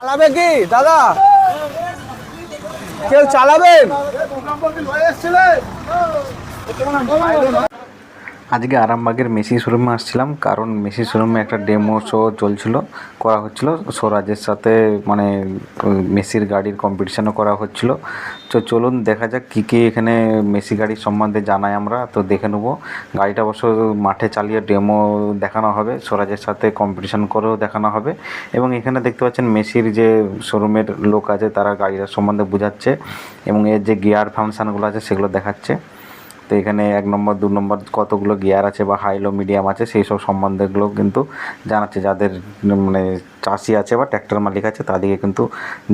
চালাবে কি দাদা? কেউ চালাবেন? আজকে আরামবাগের মেসি শোরুমে আসছিলাম, কারণ মেসি শোরুমে একটা ডেমো শো চলছিল, করা হচ্ছিল। স্বরাজের সাথে মানে মেসির গাড়ির কম্পিটিশনও করা হচ্ছিল। তো চলুন দেখা যাক কী কী এখানে মেসি গাড়ির সম্বন্ধে জানাই আমরা। তো দেখে নেব, গাড়িটা অবশ্য মাঠে চালিয়ে ডেমো দেখানো হবে স্বরাজের সাথে কম্পিটিশন করেও দেখানো হবে। এবং এখানে দেখতে পাচ্ছেন মেসির যে শোরুমের লোক আছে, তারা গাড়িটার সম্বন্ধে বোঝাচ্ছে এবং এর যে গিয়ার ফাংশানগুলো আছে, সেগুলো দেখাচ্ছে। তো এখানে এক নম্বর, দু নম্বর কতগুলো গিয়ার আছে বা হাই লো মিডিয়াম আছে, সেই সব সম্বন্ধেগুলো কিন্তু জানাচ্ছে। যাদের মানে চাষি আছে বা ট্র্যাক্টর মালিক আছে তাদেরকে কিন্তু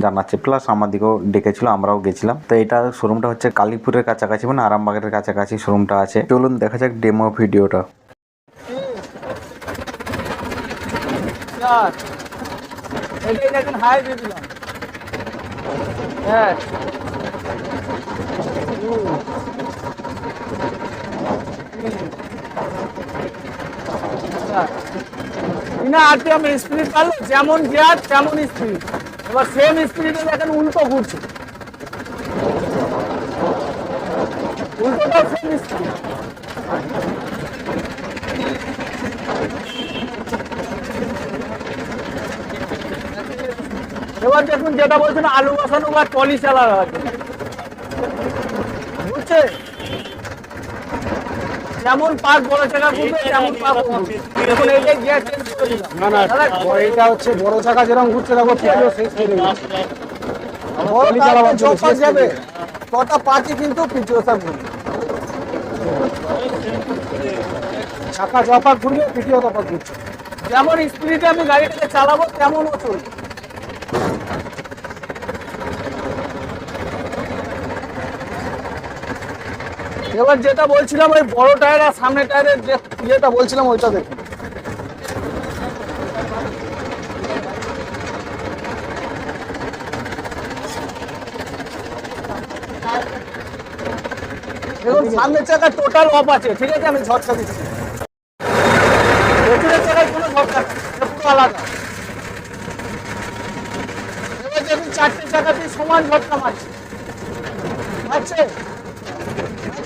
জানাচ্ছে। প্লাস আমাদেরকেও ডেকেছিল, আমরাও গেছিলাম। তো এটা শোরুমটা হচ্ছে কালীপুরের কাছাকাছি মানে আরামবাগের কাছাকাছি শোরুমটা আছে। চলুন দেখা যাক ডেমো ভিডিওটা হ্যাঁ। বিনা আরপিএম স্পিড পারল যেমন গিয়ার তেমন স্পিড এবার সেম স্পিডে দেখেন উল্টো ঘুরছে। উল্টোটাও সেম স্পিড এবার দেখুন যেটা বলছেন, আলু বসানো বা টলি চালা আছে। যেমন পাক বড় চাকা ঘুরবে তেমন পাক দেখুন এই যে গিয়ার চেঞ্জ করে দিলাম। না না এটা হচ্ছে বড় চাকা যেরকম ঘুরছে বড় যাবে কটা কিন্তু পিছিয়ে। চাকা জপাক ঘুরবে পিটিও তপাক ঘুরছে যেমন স্পিডে আমি গাড়িটাকে চালাবো তেমন ও চলবে। এবার যেটা বলছিলাম, ওই বড় টায়ার আর সামনে টায়ারের যে ইয়েটা বলছিলাম, ওইটা দেখুন। সামনের টোটাল অফ আছে, ঠিক আছে? আমি আলাদা। এবার দেখুন, চারটে চাকাতেই সমান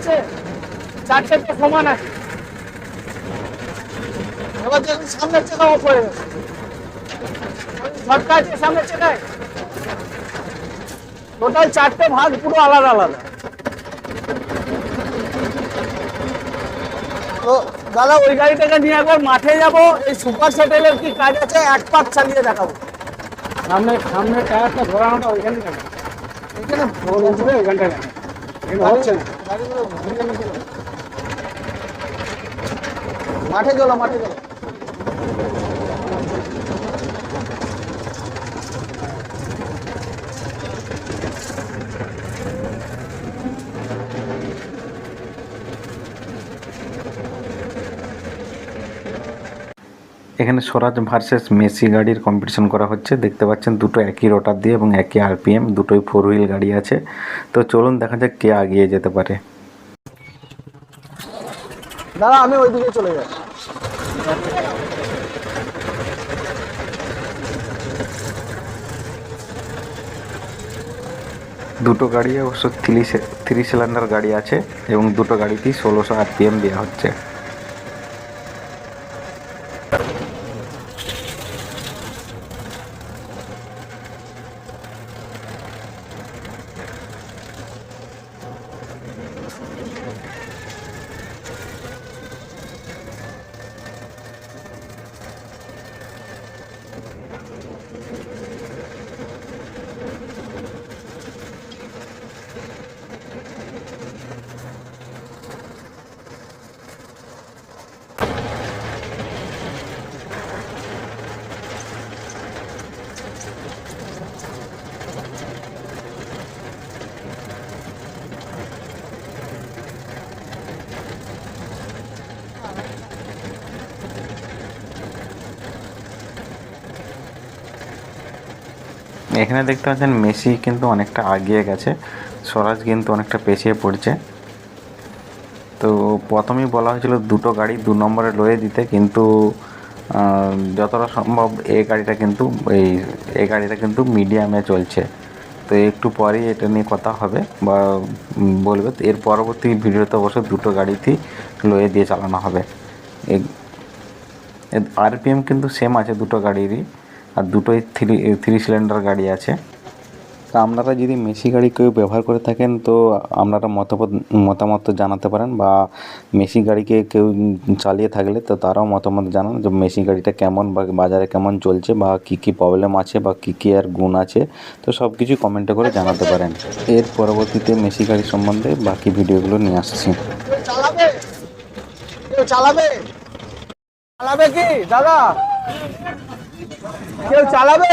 মারছে চারটে সমান আছে। এবার সামনের চাকা অফ হয়ে গেছে ঝটকা আছে সামনের চাকায়। টোটাল চারটে ভাগ পুরো আলাদা আলাদা। তো দাদা, ওই গাড়িটাকে নিয়ে একবার মাঠে যাব, এই সুপার সেটেলের কি কাজ আছে? এক পাক চালিয়ে দেখাবো। সামনে সামনে টায়ারটা ঘোরানোটা ওইখানে এখানে ওইখানটা হচ্ছে না। মাঠে চলো মাঠে চলো এখানে স্বরাজ ভার্সেস মেসি গাড়ির কম্পিটিশন করা হচ্ছে। দেখতে পাচ্ছেন দুটো একই রোটার দিয়ে এবং একই আরপিএম দুটোই ফোর হুইল গাড়ি আছে। তো চলুন দেখা যাক কে এগিয়ে যেতে পারে। দাদা আমি ওইদিকে চলে যাই। দুটো গাড়ি অবশ্য থ্রি থ্রি সিলিন্ডার গাড়ি আছে এবং দুটো গাড়িতেই ষোলোশো আরপিএম দেওয়া হচ্ছে। এখানে দেখতে পাচ্ছেন মেসি কিন্তু অনেকটা আগিয়ে গেছে। স্বরাজ কিন্তু অনেকটা পেছিয়ে পড়ছে। তো প্রথমেই বলা হয়েছিল দুটো গাড়ি দু নম্বরে লয়ে দিতে, কিন্তু যতটা সম্ভব এ গাড়িটা কিন্তু, এই এই গাড়িটা কিন্তু মিডিয়ামে চলছে। তো একটু পরেই এটা নিয়ে কথা হবে বা বলবে। এর পরবর্তী ভিডিওতে অবশ্য দুটো গাড়িতেই লোয়ে দিয়ে চালানো হবে। আরপিএম কিন্তু সেম আছে দুটো গাড়িরই। আর দুটোই থ্রি থ্রি সিলিন্ডার গাড়ি আছে। তা আপনারা যদি মেসি গাড়ি কেউ ব্যবহার করে থাকেন, তো আপনারা মতামত মতামত জানাতে পারেন বা মেসি গাড়িকে কেউ চালিয়ে থাকলে, তো তারাও মতামত জানান যে মেসি গাড়িটা কেমন বা বাজারে কেমন চলছে বা কী কী প্রবলেম আছে বা কী কী আর গুণ আছে। তো সব কিছু কমেন্টে করে জানাতে পারেন। এর পরবর্তীতে মেসি গাড়ি সম্বন্ধে বাকি ভিডিওগুলো নিয়ে আসছি। চালাবে কি? দাদা? কেউ চালাবে?